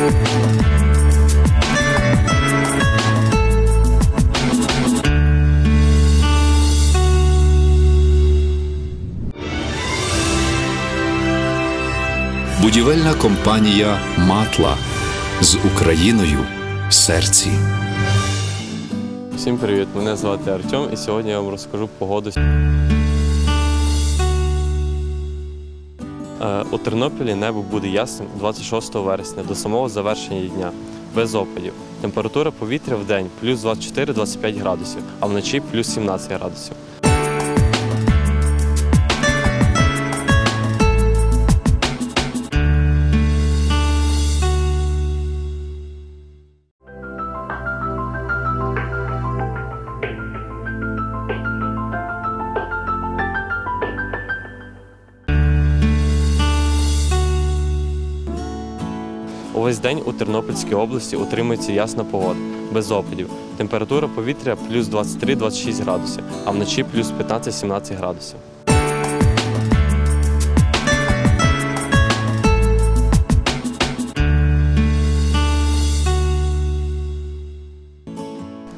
Будівельна компанія Матла з Україною в серці. Всім привіт! Мене звати Артем, і сьогодні я вам розкажу погоду. У Тернополі небо буде ясним 26 вересня до самого завершення дня, без опадів. Температура повітря в день плюс 24-25 градусів, а вночі плюс 17 градусів. Увесь день у Тернопільській області утримується ясна погода, без опадів. Температура повітря плюс 23-26 градусів, а вночі плюс 15-17 градусів.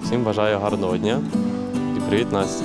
Всім бажаю гарного дня і привіт, Настя!